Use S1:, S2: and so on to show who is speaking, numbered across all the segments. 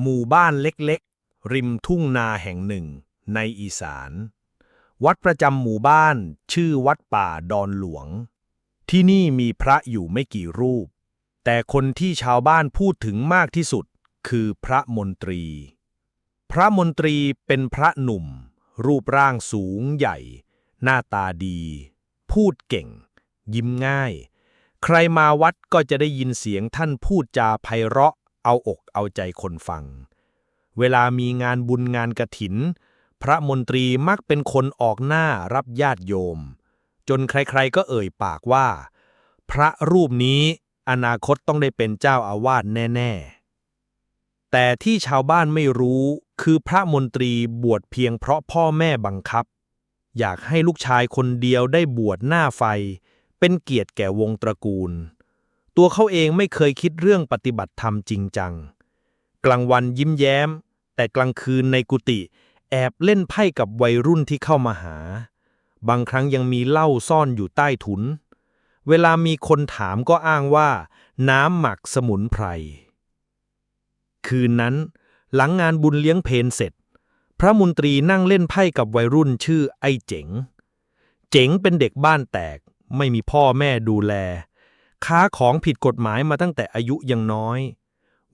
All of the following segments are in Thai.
S1: หมู่บ้านเล็กๆ ริมทุ่งนาแห่งหนึ่ง ในอีสาน วัดประจำหมู่บ้านชื่อวัดป่าดอนหลวง ที่นี่มีพระอยู่ไม่กี่รูป แต่คนที่ชาวบ้านพูดถึงมากที่สุดคือพระมนตรี พระมนตรีเป็นพระหนุ่ม รูปร่างสูงใหญ่ หน้าตาดี พูดเก่ง ยิ้มง่าย ใครมาวัดก็จะได้ยินเสียงท่านพูดจาไพเราะ เอาอกเอาใจคนฟัง เวลามีงานบุญงานกระถิน พระมนตรีมักเป็นคนออกหน้ารับญาติโยม จนใครๆก็เอ่ยปากว่า พระรูปนี้อนาคตต้องได้เป็นเจ้าอาวาสแน่ ๆ แต่ที่ชาวบ้านไม่รู้คือพระมนตรีบวชเพียงเพราะพ่อแม่บังคับ อยากให้ลูกชายคนเดียวได้บวชหน้าไฟ เป็นเกียรติแก่วงตระกูล ตัวเขาเองไม่เคยคิดเรื่องปฏิบัติธรรมจริงจัง กลางวันยิ้มแย้ม แต่กลางคืนในกุฏิแอบเล่นไพ่กับวัยรุ่นที่เข้ามาหา บางครั้งยังมีเหล้าซ่อนอยู่ใต้ถุน เวลามีคนถามก็อ้างว่า น้ำหมักสมุนไพร คืนนั้น หลังงานบุญเลี้ยงเพนเสร็จ พระมนตรีนั่งเล่นไพ่กับวัยรุ่นชื่อไอ้เจ๋ง เจ๋งเป็นเด็กบ้านแตก ไม่มีพ่อแม่ดูแล ค้าของผิดกฎหมายมาตั้งแต่อายุยังน้อย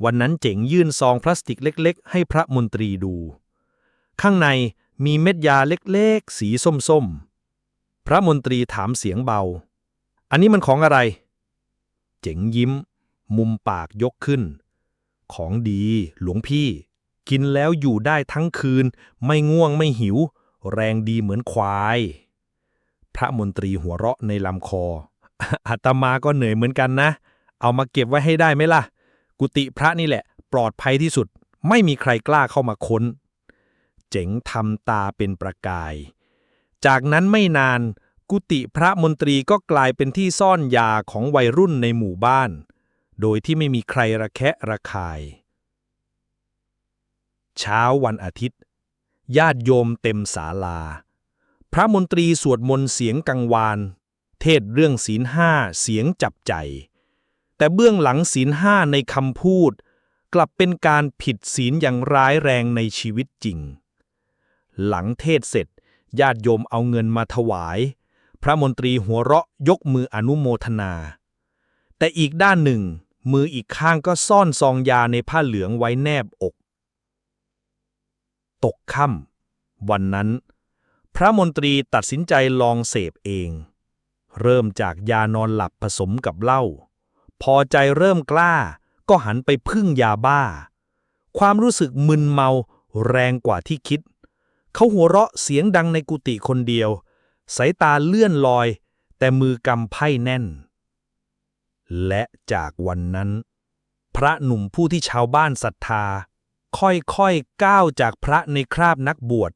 S1: วันนั้นเจ๋งยื่นซองพลาสติกเล็ก ๆ ให้พระมนตรีดู ข้างในมีเม็ดยาเล็ก ๆ สีส้ม ๆ พระมนตรีถามเสียงเบา อันนี้มันของอะไร เจ๋งยิ้ม มุมปากยกขึ้น ของดีหลวงพี่ กินแล้วอยู่ได้ทั้งคืน ไม่ง่วงไม่หิว แรงดีเหมือนควาย พระมนตรีหัวเราะในลำคอ อาตมาก็เหนื่อยเหมือนกันนะ เอามาเก็บไว้ให้ได้ไหมล่ะ กุฏิพระนี่แหละ ปลอดภัยที่สุด ไม่มีใครกล้าเข้ามาค้น เจ๋งทำตาเป็นประกาย จากนั้นไม่นาน กุฏิพระมนตรีก็กลายเป็นที่ซ่อนยาของวัยรุ่นในหมู่บ้าน โดยที่ไม่มีใครระแคะระคาย เช้าวันอาทิตย์ ญาติโยมเต็มศาลา พระมนตรีสวดมนต์เสียงกังวาน เทศเรื่องศีลห้าเสียงจับใจ แต่เบื้องหลังศีลห้าในคำพูด กลับเป็นการผิดศีลอย่างร้ายแรงในชีวิตจริง หลังเทศเสร็จญาติโยมเอาเงินมาถวาย พระมนตรีหัวเราะยกมืออนุโมทนา แต่อีกด้านหนึ่ง มืออีกข้างก็ซ่อนซองยาในผ้าเหลืองไว้แนบอก ตกค่ำวันนั้น พระมนตรีตัดสินใจลองเสพเอง เริ่มจากยานอนหลับผสมกับเหล้า พอใจเริ่มกล้า ก็หันไปพึ่งยาบ้า ความรู้สึกมึนเมาแรงกว่าที่คิด เขาหัวเราะเสียงดังในกุฏิคนเดียว สายตาเลื่อนลอย แต่มือกำไพ่แน่น และจากวันนั้น พระหนุ่มผู้ที่ชาวบ้านศรัทธา ค่อยๆก้าวจากพระในคราบนักบวช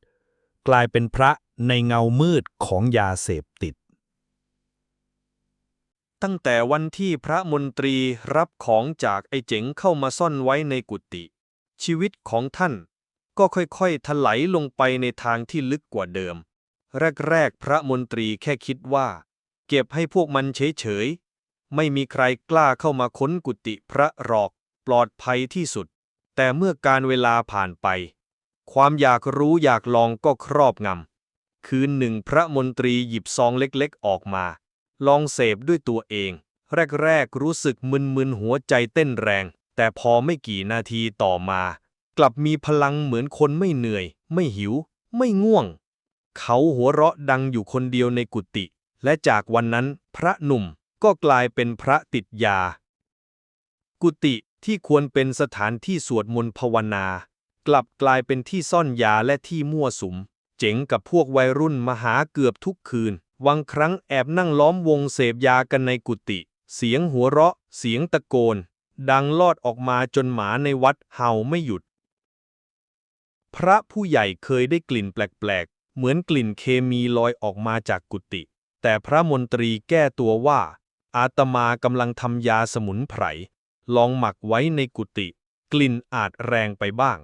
S1: กลายเป็นพระ ในเงามืดของยาเสพติด ตั้งแต่วันที่พระมนตรีรับของจากไอ้เจ๋งเข้ามาซ่อนไว้ในกุฏิชีวิตของท่านก็ค่อยๆถลายลงไปในทางที่ลึกกว่าเดิม แรกๆ พระมนตรีแค่คิดว่า เก็บให้พวกมันเฉยๆ ไม่มีใครกล้าเข้ามาค้นกุฏิพระหรอกปลอดภัยที่สุด แต่เมื่อการเวลาผ่านไป ความอยากรู้อยากลองก็ครอบงำ คืนหนึ่งพระมนตรีหยิบซองเล็กๆ ออกมา ลองเสพด้วยตัวเอง แรกๆ รู้สึกมึนๆ หัวใจเต้นแรง แต่พอไม่กี่นาทีต่อมา กลับมีพลังเหมือนคนไม่เหนื่อย ไม่หิว ไม่ง่วง เขาหัวเราะดังอยู่คนเดียวในกุฏิและจากวันนั้นพระหนุ่มก็กลายเป็นพระติดยา กุฏิที่ควรเป็นสถานที่สวดมนต์ภาวนา กลับกลายเป็นที่ซ่อนยาและที่มั่วสุม เจ๋งกับพวกวัยรุ่นมาหาเกือบทุกคืน วังครั้งแอบนั่งล้อมวงเสพยากันในกุฏิเสียงหัวเราะ เสียงตะโกน ดังลอดออกมาจนหมาในวัดเห่าไม่หยุด พระผู้ใหญ่เคยได้กลิ่นแปลกๆ เหมือนกลิ่นเคมีลอยออกมาจากกุฏิแต่พระมนตรีแก้ตัวว่า อาตมากำลังทำยาสมุนไพร ลองหมักไว้ในกุฏิกลิ่นอาจแรงไปบ้าง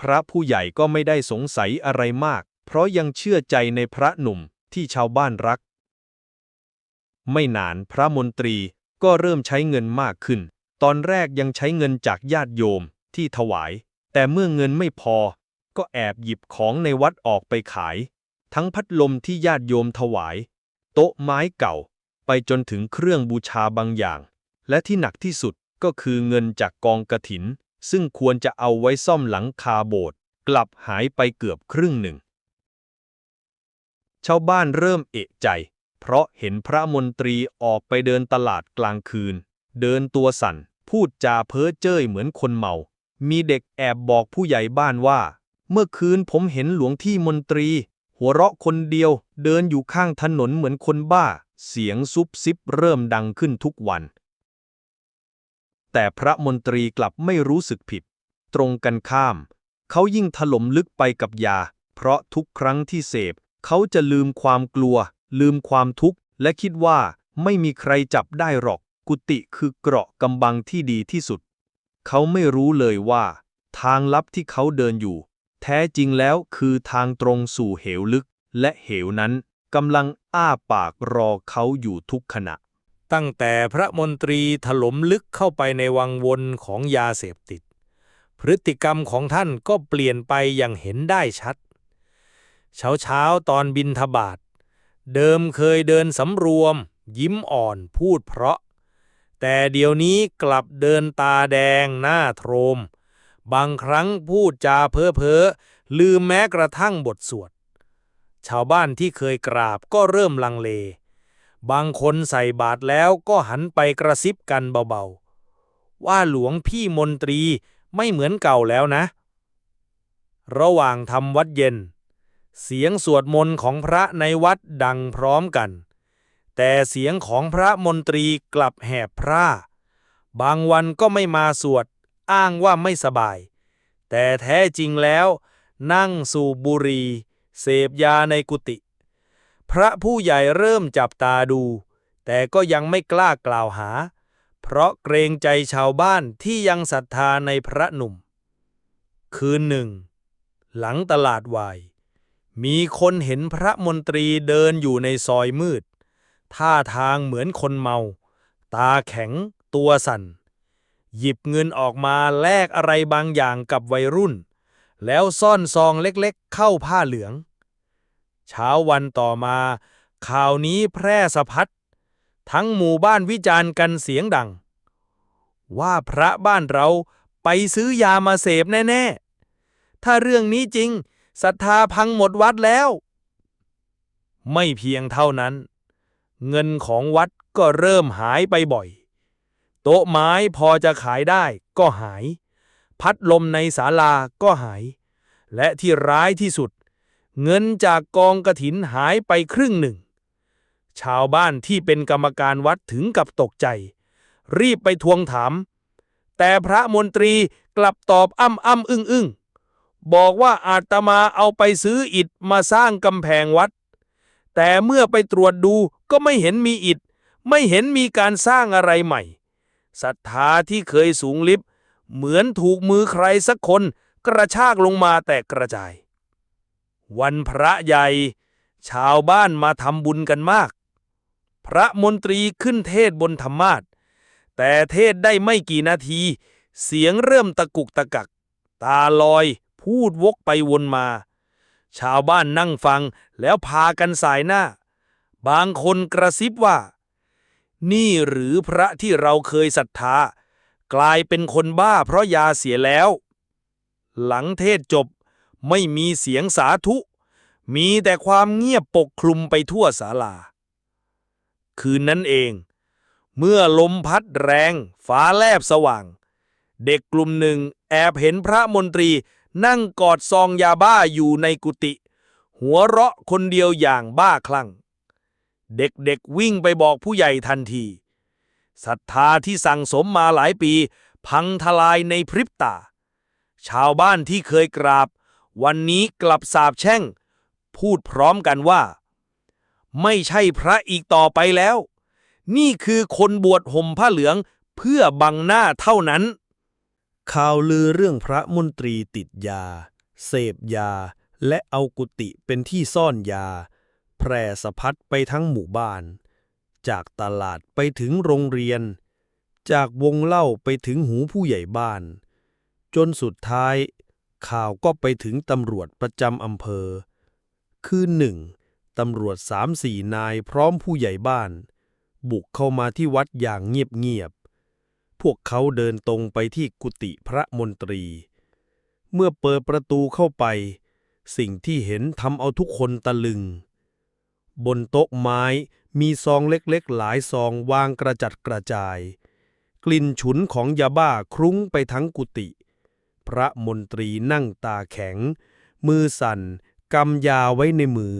S1: พระผู้ใหญ่ก็ไม่ได้สงสัยอะไรมาก เพราะยังเชื่อใจในพระหนุ่มที่ชาวบ้านรัก ไม่นานพระมนตรี
S2: ก็เริ่มใช้เงินมากขึ้น ตอนแรกยังใช้เงินจากญาติโยมที่ถวาย แต่เมื่อเงินไม่พอ ก็แอบหยิบของในวัดออกไปขาย ทั้งพัดลมที่ญาติโยมถวาย โต๊ะไม้เก่า ไปจนถึงเครื่องบูชาบางอย่าง และที่หนักที่สุดก็คือเงินจากกองกระถิน ซึ่งควรจะเอาไว้ซ่อมหลังคาโบสถ์กลับหายไปเกือบครึ่งหนึ่ง ชาวบ้านเริ่มเอะใจ เพราะเห็นพระมนตรีออกไปเดินตลาดกลางคืน เดินตัวสั่น พูดจาเพ้อเจ้ยเหมือนคนเมา มีเด็กแอบบอกผู้ใหญ่บ้านว่า เมื่อคืนผมเห็นหลวงที่มนตรี หัวเราะคนเดียว เดินอยู่ข้างถนนเหมือนคนบ้า เสียงซุบซิบเริ่มดังขึ้นทุกวัน แต่พระมนตรีกลับไม่รู้สึกผิด ตรงกันข้าม เขายิ่งถล่มลึกไปกับยา เพราะทุกครั้งที่เสพ เขาจะลืมความกลัว ลืมความทุกข์ และคิดว่าไม่มีใครจับได้หรอก กุฏิคือเกราะกำบังที่ดีที่สุด เขาไม่รู้เลยว่า ทางลับที่เขาเดินอยู่ แท้จริงแล้วคือทางตรงสู่เหวลึก และเหวนั้นกำลังอ้าปากรอเขาอยู่ทุกขณะ
S3: ตั้งแต่พระมนตรีถลมลึกเข้าไปในวังวนของยาเสพติด พฤติกรรมของท่านก็เปลี่ยนไปอย่างเห็นได้ชัด เช้าเช้าตอนบินทบาท เดิมเคยเดินสำรวม ยิ้มอ่อนพูดเพราะ แต่เดี๋ยวนี้กลับเดินตาแดงหน้าโทรม บางครั้งพูดจาเพ้อเพ้อลืมแม้กระทั่งบทสวด ชาวบ้านที่เคยกราบก็เริ่มลังเล บางคนใส่บาตรแล้วก็หันไปกระซิบกันเบาๆ ว่าหลวงพี่มนตรีไม่เหมือนเก่าแล้วนะ ระหว่างทำวัดเย็น เสียงสวดมนต์ของพระในวัดดังพร้อมกัน แต่เสียงของพระมนตรีกลับแหบพร่า บางวันก็ไม่มาสวด อ้างว่าไม่สบาย แต่แท้จริงแล้ว นั่งสูบบุหรี่เสพยาในกุฏิพระผู้ใหญ่เริ่มจับตาดู แต่ก็ยังไม่กล้ากล่าวหา เพราะเกรงใจชาวบ้านที่ยังศรัทธาในพระหนุ่ม คืนหนึ่ง หลังตลาดวาย มีคนเห็นพระมนตรีเดินอยู่ในซอยมืด ท่าทางเหมือนคนเมา ตาแข็ง ตัวสั่น หยิบเงินออกมาแลกอะไรบางอย่างกับวัยรุ่น แล้วซ่อนซองเล็กๆ เข้าผ้าเหลือง เช้าวันต่อมา ข่าวนี้แพร่สะพัด ทั้งหมู่บ้านวิจารณ์กันเสียงดัง ว่าพระบ้านเราไปซื้อยามาเสพแน่ ๆ ถ้าเรื่องนี้จริง ศรัทธาพังหมดวัดแล้ว ไม่เพียงเท่านั้น เงินของวัดก็เริ่มหายไปบ่อย โต๊ะไม้พอจะขายได้ก็หาย พัดลมในศาลาก็หาย และที่ร้ายที่สุด เงินจากกองกระถินหายไปครึ่งหนึ่ง ชาวบ้านที่เป็นกรรมการวัดถึงกับตกใจ รีบไปทวงถาม แต่พระมนตรีกลับตอบอ้ำอ้ำอึ้งอึ้ง บอกว่าอาตมาเอาไปซื้ออิฐมาสร้างกำแพงวัด แต่เมื่อไปตรวจดูก็ไม่เห็นมีอิฐ ไม่เห็นมีการสร้างอะไรใหม่ศรัทธาที่เคยสูงลิบเหมือนถูกมือใครสักคนกระชากลงมาแตกกระจาย วันพระใหญ่ ชาวบ้านมาทำบุญกันมาก พระมนตรีขึ้นเทศบนธรรมาทแต่เทศได้ไม่กี่นาที เสียงเริ่มตะกุกตะกัก ตาลอย พูดวกไปวนมา ชาวบ้านนั่งฟังแล้วพากันสายหน้า บางคนกระซิบว่า นี่หรือพระที่เราเคยศรัทธา กลายเป็นคนบ้าเพราะยาเสียแล้ว หลังเทศจบไม่มีเสียงสาธุ มีแต่ความเงียบปกคลุมไปทั่วศาลา คืนนั้นเอง เมื่อลมพัดแรง ฟ้าแลบสว่าง เด็กกลุ่มหนึ่งแอบเห็นพระมนตรี นั่งกอดซองยาบ้าอยู่ในกุฏิหัวเราะคนเดียวอย่างบ้าคลั่ง เด็กๆวิ่งไปบอกผู้ใหญ่ทันทีศรัทธาที่สั่งสมมาหลายปี พังทลายในพริบตา ชาวบ้านที่เคยกราบ วันนี้กลับสาบแช่ง พูดพร้อมกันว่า ไม่ใช่พระอีกต่อไปแล้ว นี่คือคนบวชห่มผ้าเหลืองเพื่อบังหน้าเท่านั้น
S1: ข่าวลือเรื่องพระมนตรีติดยา เสพยา และเอากุฏิเป็นที่ซ่อนยา แพร่สะพัดไปทั้งหมู่บ้าน
S4: จากตลาดไปถึงโรงเรียน จากวงเล่าไปถึงหูผู้ใหญ่บ้าน จนสุดท้าย ข่าวก็ไปถึงตำรวจประจำอำเภอ คือหนึ่งตำรวจสามสี่นายพร้อมผู้ใหญ่บ้าน บุกเข้ามาที่วัดอย่างเงียบ พวกเขาเดินตรงไปที่กุฏิพระมนตรี เมื่อเปิดประตูเข้าไป สิ่งที่เห็นทำเอาทุกคนตะลึง บนโต๊ะไม้มีซองเล็กๆ หลายซองวางกระจัดกระจาย กลิ่นฉุนของยาบ้าคลุ้งไปทั้งกุฏิพระมนตรีนั่งตาแข็ง มือสั่นกำยาไว้ในมือ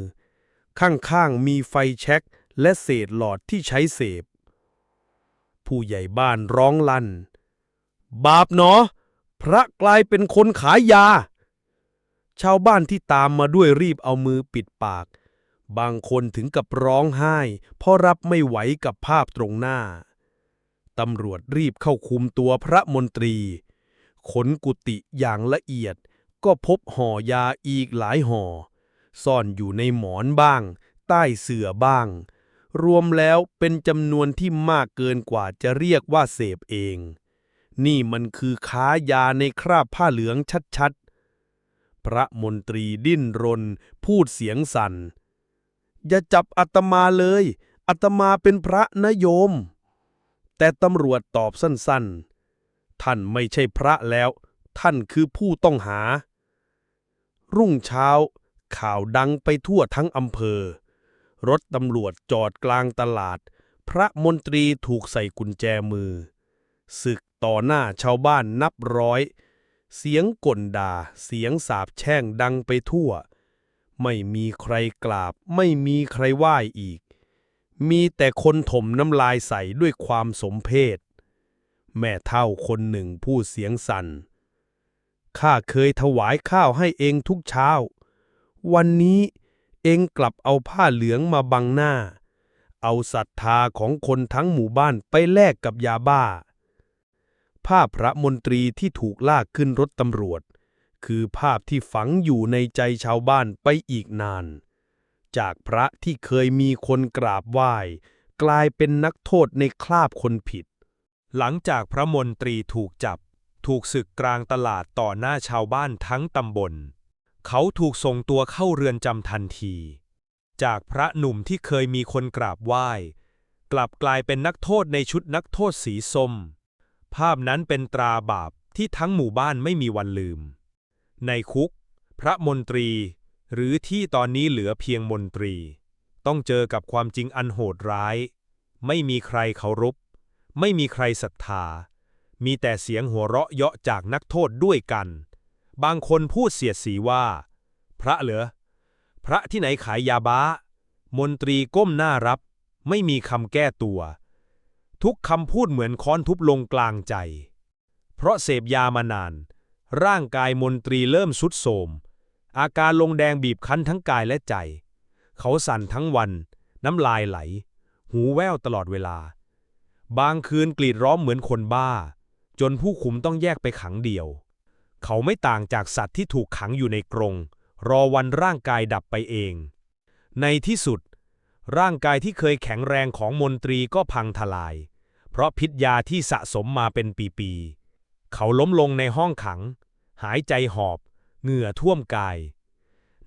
S4: ข้างๆมีไฟแช็กและเศษหลอดที่ใช้เสพ ผู้ใหญ่บ้านร้องลั่น บาปเนาะพระกลายเป็นคนขายยา ชาวบ้านที่ตามมาด้วยรีบเอามือปิดปาก บางคนถึงกับร้องไห้ เพราะรับไม่ไหวกับภาพตรงหน้า ตำรวจรีบเข้าคุมตัวพระมนตรี ขนกุฏิอย่างละเอียดก็พบห่อยาอีกหลายห่อ ซ่อนอยู่ในหมอนบ้าง ใต้เสื่อบ้าง รวมแล้วเป็นจำนวนที่มากเกินกว่าจะเรียกว่าเสพเอง นี่มันคือค้ายาในคราบผ้าเหลืองชัดๆ พระมนตรีดิ้นรน พูดเสียงสัน่น อย่าจับอาตมาเลยอาตมาเป็นพระนะโยม แต่ตำรวจตอบสั้นๆ ท่านไม่ใช่พระแล้ว ท่านคือผู้ต้องหา รุ่งเช้าข่าวดังไปทั่วทั้งอำเภอ รถตำรวจจอดกลางตลาด พระมนตรีถูกใส่กุญแจมือ ศึกต่อหน้าชาวบ้านนับร้อย เสียงก่นด่า เสียงสาบแช่งดังไปทั่ว ไม่มีใครกราบ ไม่มีใครไหว้อีก มีแต่คนถมน้ำลายใส่ด้วยความสมเพศ แม่เท่าคนหนึ่งพูดเสียงสัน่น ข้าเคยถวายข้าวให้เองทุกเช้า วันนี้ เองกลับเอาผ้าเหลืองมาบังหน้า เอาศรัทธาของคนทั้งหมู่บ้านไปแลกกับยาบ้า ภาพพระมนตรีที่ถูกลากขึ้นรถตำรวจ คือภาพที่ฝังอยู่ในใจชาวบ้านไปอีกนาน จากพระที่เคยมีคนกราบไหว้ กลายเป็นนักโทษในคราบคนผิด
S3: หลังจากพระมนตรีถูกจับ ถูกศึกกลางตลาดต่อหน้าชาวบ้านทั้งตำบล เขาถูกส่งตัวเข้าเรือนจำทันที จากพระหนุ่มที่เคยมีคนกราบไหว้ กลับกลายเป็นนักโทษในชุดนักโทษสีส้ม ภาพนั้นเป็นตราบาปที่ทั้งหมู่บ้านไม่มีวันลืม ในคุก พระมนตรี หรือที่ตอนนี้เหลือเพียงมนตรี ต้องเจอกับความจริงอันโหดร้าย ไม่มีใครเคารพ ไม่มีใครศรัทธา มีแต่เสียงหัวเราะเยาะจากนักโทษด้วยกัน บางคนพูดเสียดสีว่า พระเหรอ พระที่ไหนขายยาบ้า มนตรีก้มหน้ารับ ไม่มีคำแก้ตัว ทุกคำพูดเหมือนค้อนทุบลงกลางใจ เพราะเสพยามานาน ร่างกายมนตรีเริ่มสุดโทมอาการลงแดงบีบคั้นทั้งกายและใจ เขาสั่นทั้งวัน น้ำลายไหล หูแว่วตลอดเวลา บางคืนกรีดร้องเหมือนคนบ้า จนผู้คุมต้องแยกไปขังเดียว เขาไม่ต่างจากสัตว์ที่ถูกขังอยู่ในกรง รอวันร่างกายดับไปเอง ในที่สุด ร่างกายที่เคยแข็งแรงของมนตรีก็พังทลาย เพราะพิษยาที่สะสมมาเป็นปีๆ เขาล้มลงในห้องขัง หายใจหอบ เหงื่อท่วมกาย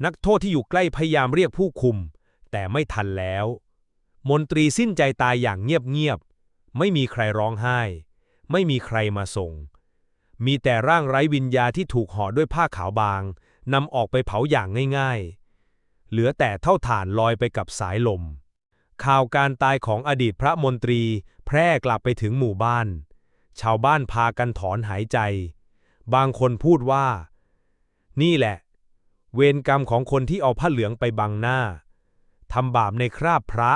S3: นักโทษที่อยู่ใกล้พยายามเรียกผู้คุม แต่ไม่ทันแล้ว มนตรีสิ้นใจตายอย่างเงียบๆ ไม่มีใครร้องไห้ ไม่มีใครมาส่ง มีแต่ร่างไร้วิญญาที่ถูกห่อด้วยผ้าขาวบางนำออกไปเผาอย่างง่ายๆ เหลือแต่เท่าฐานลอยไปกับสายลม ข่าวการตายของอดีตพระมนตรีแพร่กลับไปถึงหมู่บ้าน ชาวบ้านพากันถอนหายใจ บางคนพูดว่า นี่แหละ เวรกรรมของคนที่เอาผ้าเหลืองไปบังหน้าทำบาปในคราบพระ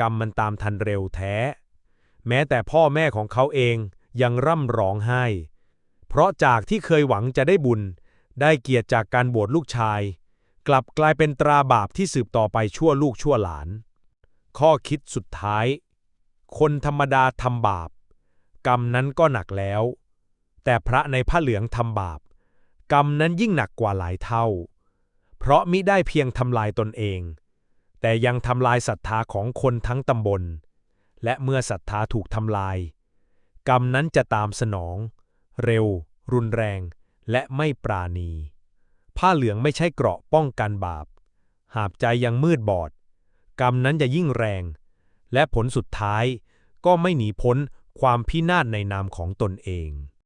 S3: กรรมมันตามทันเร็วแท้ แม้แต่พ่อแม่ของเขาเองยังร่ำร้องไห้ เพราะจากที่เคยหวังจะได้บุญ ได้เกียรติจากการบวชลูกชาย กลับกลายเป็นตราบาปที่สืบต่อไปชั่วลูกชั่วหลาน ข้อคิดสุดท้าย คนธรรมดาทำบาป กรรมนั้นก็หนักแล้ว แต่พระในผ้าเหลืองทำบาป กรรมนั้นยิ่งหนักกว่าหลายเท่า เพราะมิได้เพียงทำลายตนเอง แต่ยังทำลายศรัทธาของคนทั้งตำบล และเมื่อศรัทธาถูกทำลาย กรรมนั้นจะตามสนอง เร็ว รุนแรง และไม่ปราณี ผ้าเหลืองไม่ใช่เกราะป้องกันบาป หากใจยังมืดบอด กรรมนั้นจะยิ่งแรง และผลสุดท้ายก็ไม่หนีพ้นความพินาศในนามของตนเอง